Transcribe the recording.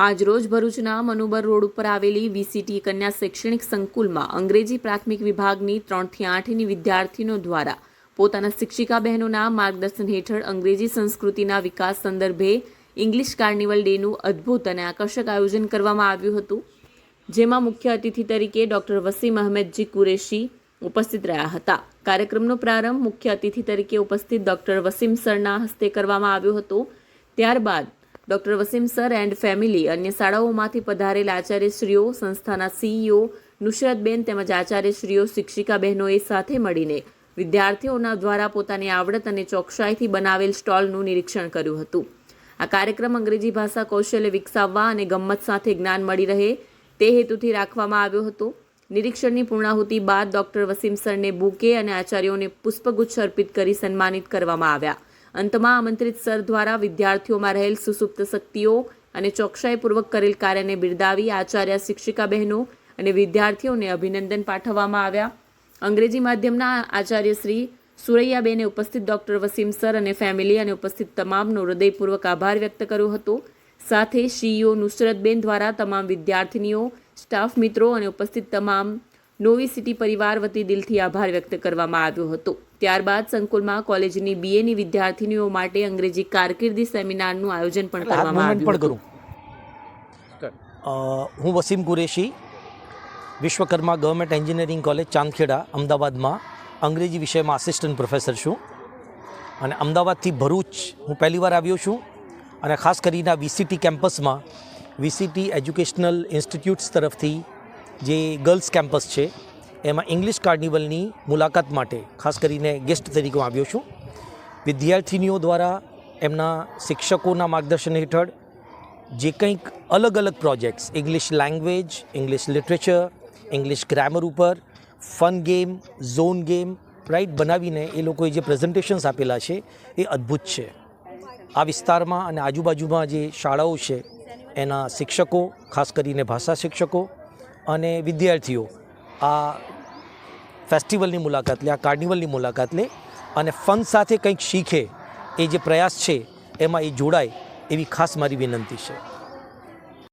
આજરોજ ભરૂચના મનુબર રોડ ઉપર આવેલી વીસીટી કન્યા શૈક્ષણિક સંકુલમાં અંગ્રેજી પ્રાથમિક વિભાગની ત્રણથી આઠની વિદ્યાર્થીઓ દ્વારા પોતાના શિક્ષિકા બહેનોના માર્ગદર્શન હેઠળ અંગ્રેજી સંસ્કૃતિના વિકાસ સંદર્ભે ઇંગ્લિશ કાર્નિવલ ડેનું અદ્ભુત અને આકર્ષક આયોજન કરવામાં આવ્યું હતું, જેમાં મુખ્ય અતિથિ તરીકે ડૉક્ટર વસીમ અહમેદજી કુરેશી ઉપસ્થિત રહ્યા હતા. કાર્યક્રમનો પ્રારંભ મુખ્ય અતિથિ તરીકે ઉપસ્થિત ડોક્ટર વસીમ સરના હસ્તે કરવામાં આવ્યો હતો. ત્યારબાદ doctor Wasim sir and family અન્ય શાળાઓમાંથી પધારેલ આચાર્યશ્રીઓ, સંસ્થાના સીઈઓ નુસરતબેન તેમજ આચાર્યશ્રીઓ શિક્ષિકા બહેનોએ સાથે મળીને વિદ્યાર્થીઓના દ્વારા પોતાની આવડત અને ચોકસાઈથી બનાવેલ સ્ટોલનું નિરીક્ષણ કર્યું હતું. આ કાર્યક્રમ અંગ્રેજી ભાષા કૌશલ્ય વિકસાવવા અને ગમ્મત સાથે જ્ઞાન મળી રહે તે હેતુથી રાખવામાં આવ્યો હતો. નિરીક્ષણની પૂર્ણાહુતિ બાદ ડોક્ટર વસીમ સરને બુકે અને આચાર્યોને પુષ્પગુચ્છ અર્પિત કરી સન્માનિત કરવામાં આવ્યા. અંતમાં આમંત્રિત સર દ્વારા વિદ્યાર્થીઓમાં રહેલ સુસુપ્ત શક્તિઓ અને ચોકસાઈપૂર્વક કરેલ કાર્યને બિરદાવી આચાર્ય શિક્ષિકા બહેનો અને વિદ્યાર્થીઓને અભિનંદન પાઠવવામાં આવ્યા. અંગ્રેજી માધ્યમના આચાર્ય શ્રી સુરૈયાબેને ઉપસ્થિત ડૉક્ટર વસીમ સર અને ફેમિલી અને ઉપસ્થિત તમામનો હૃદયપૂર્વક આભાર વ્યક્ત કર્યો હતો. સાથે સીઈઓ નુસરતબેન દ્વારા તમામ વિદ્યાર્થીનીઓ, સ્ટાફ મિત્રો અને ઉપસ્થિત તમામ નોવી સિટી પરિવાર વતી દિલથી આભાર વ્યક્ત કરવામાં આવ્યો હતો. ત્યારબાદ સંકુલમાં કોલેજની બીએની વિદ્યાર્થીનીઓ માટે અંગ્રેજી કારકિર્દી સેમિનારનું આયોજન પણ કરવામાં આવ્યું હતું. કરું. હું Wasim Qureshi Vishwakarma government engineering college Chandkheda અમદાવાદમાં અંગ્રેજી વિષયમાં આસિસ્ટન્ટ પ્રોફેસર છું. અને અમદાવાદથી ભરૂચ હું પહેલીવાર આવ્યો છું. અને ખાસ કરીને આ વીસીટી કેમ્પસમાં વીસીટી એજ્યુકેશનલ ઇન્સ્ટિટ્યૂટ્સ તરફથી જે ગર્લ્સ કેમ્પસ છે, એમાં ઇંગ્લિશ કાર્નિવલની મુલાકાત માટે ખાસ કરીને ગેસ્ટ તરીકે હું આવ્યો છું. વિદ્યાર્થીનીઓ દ્વારા એમના શિક્ષકોના માર્ગદર્શન હેઠળ જે કંઈક અલગ અલગ projects, English language English literature English grammar ઉપર fun game zone game right બનાવીને એ લોકોએ જે પ્રેઝન્ટેશન્સ આપેલા છે, એ અદ્ભુત છે. આ વિસ્તારમાં અને આજુબાજુમાં જે શાળાઓ છે, એના શિક્ષકો, ખાસ કરીને ભાષા શિક્ષકો અને વિદ્યાર્થીઓ આ ફેસ્ટિવલની મુલાકાત લે, આ કાર્નિવલની મુલાકાત લે અને ફન સાથે કંઈક શીખે એ જે પ્રયાસ છે, એમાં એ જોડાય એવી ખાસ મારી વિનંતી છે.